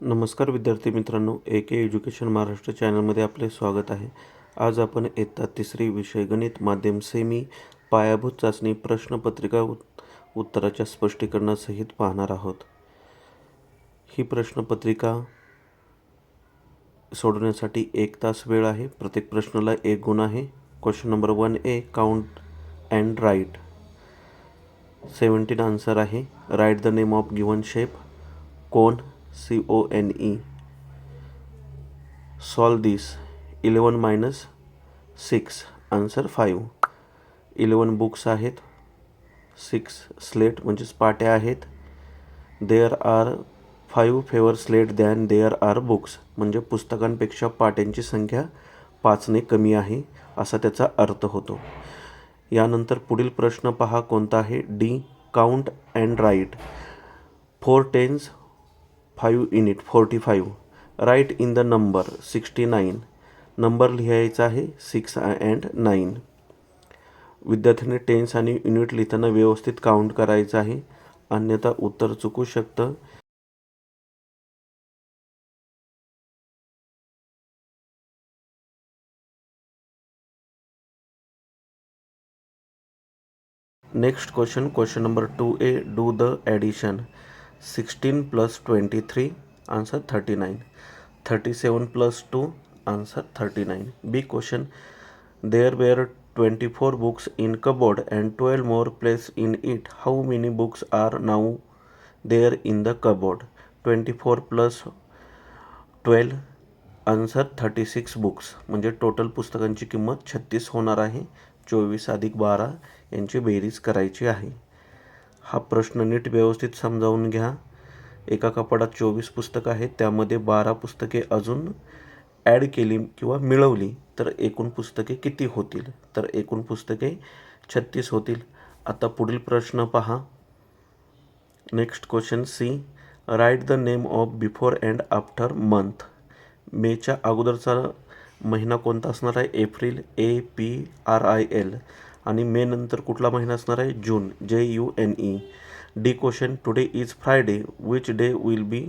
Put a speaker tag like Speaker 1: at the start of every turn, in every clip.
Speaker 1: नमस्कार विद्यार्थी मित्रांनो ए के एज्युकेशन महाराष्ट्र चॅनलमध्ये आपले स्वागत आहे. आज आपण इयत्ता तिसरी विषय गणित माध्यम सेमी पायाभूत चाचणी प्रश्नपत्रिका उत्तराच्या स्पष्टीकरणासहित पाहणार आहोत. ही प्रश्नपत्रिका सोडवण्यासाठी एक तास वेळ आहे. प्रत्येक प्रश्नाला एक गुण आहे. Question number one A count and write. Seventeen answer आहे. Write the name of given shape. कोण C O N E solve this eleven minus six answer five eleven books आहेत. सिक्स स्लेट म्हणजेच पाट्या आहेत. There are five fewer slate than there are books म्हणजे पुस्तकांपेक्षा पाट्यांची संख्या पाचने कमी आहे असा त्याचा अर्थ होतो. यानंतर पुढील प्रश्न पहा कोणता आहे? D count and write four tens five unit forty five write in the number sixty nine number लिहायचा आहे सिक्स अँड नाईन विद्यार्थ्यांनी टेन्स आणि युनिट लिहिताना व्यवस्थित काउंट करायचं आहे. अन्यथा उत्तर चुकू शकतं. Next question question number two A do the addition sixteen plus twenty three answer thirty nine. Thirty seven plus two answer thirty nine. B question. There were twenty four books in cupboard and twelve more place in it how many books are now there in the cupboard twenty four plus twelve answer thirty six books म्हणजे total पुस्तकांची किंमत छत्तीस होणार आहे. चोवीस अधिक बारा यांची बेरीज करायची आहे. हा प्रश्न नीट व्यवस्थित समजावून घ्या. एका कपाडात चोवीस पुस्तकं आहेत त्यामध्ये बारा पुस्तके अजून ॲड केली किंवा मिळवली तर एकूण पुस्तके किती होतील? तर एकूण पुस्तके छत्तीस होतील. आता पुढील प्रश्न पहा. Next question C write the name of before and after month मेच्या अगोदरचा महिना कोणता असणार आहे? April A P R I L आणि मे नंतर कुठला महिना असणार आहे? June. J U N E. D question today is Friday which day will be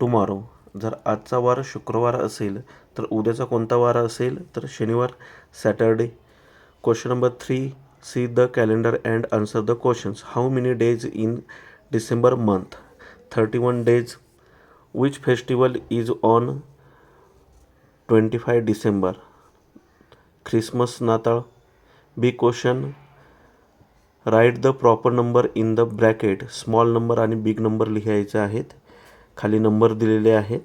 Speaker 1: tomorrow? जर आजचा वार शुक्रवार असेल तर उद्याचा कोणता वार असेल? तर शनिवार Saturday. Question number three C the calendar and answer the questions how many days in December month? Thirty one days which festival is on twenty five December? Christmas नाताळ. B question write the proper number in the bracket small number आणि big number लिहायचे आहेत. खाली number दिलेले आहेत.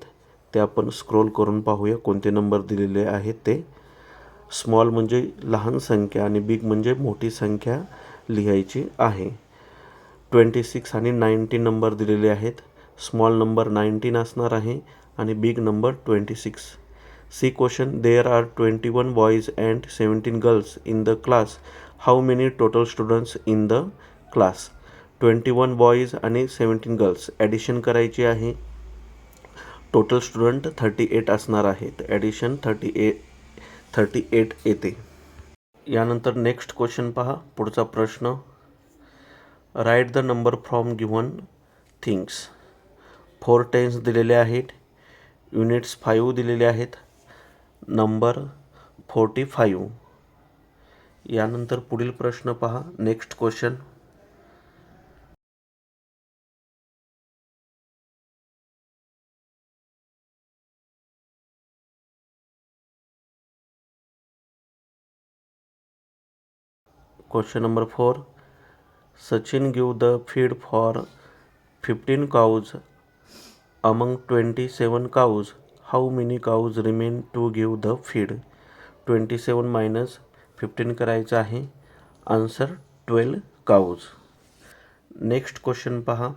Speaker 1: ते आपण scroll करून पाहूया कोणते नंबर दिलेले आहेत ते. स्मॉल म्हणजे लहान संख्या आणि बिग म्हणजे मोठी संख्या लिहायची आहे. ट्वेंटी सिक्स आणि नाईन्टीन नंबर दिलेले आहेत. स्मॉल नंबर नाईन्टीन असणार आहे आणि big number twenty six C question there are twenty one boys and seventeen girls in the class. How many total students in the class? Twenty one boys आणि seventeen girls. Addition करायची आहे. Total student thirty eight असणार आहेत. Addition thirty a thirty eight येते. यानंतर next question पहा. पुढचा प्रश्न. Write the number from given things four tens दिलेले आहेत. युनिट्स फाईव्ह दिलेले आहेत. Number forty five. यानंतर पुढील प्रश्न पहा. Next question. Question number four. Sachin give the feed for fifteen cows among twenty seven cows. How many cows remain to give the feed twenty seven minus fifteen करायचं आहे. Answer twelve cows next question पहा.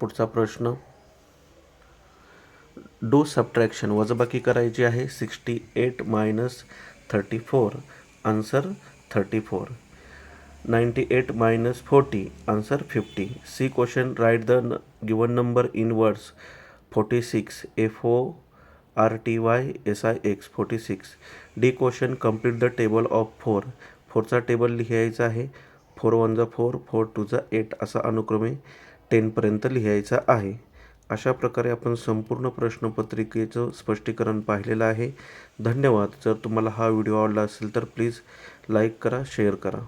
Speaker 1: पुढचा प्रश्न. Do subtraction वजबाकी करायची आहे. Sixty eight minus thirty four answer thirty four ninety eight minus forty answer fifty C question write the given number in words forty six F O R T Y S I X forty six. D question complete the table of four. फोरचा table लिहायचा आहे. Four one जा four four two जा eight असा अनुक्रमे टेनपर्यंत लिहायचा आहे. अशा प्रकारे आपण संपूर्ण प्रश्नपत्रिकेचं स्पष्टीकरण पाहिलेलं आहे. धन्यवाद. जर तुम्हाला हा व्हिडिओ आवडला असेल तर प्लीज लाईक करा शेअर करा.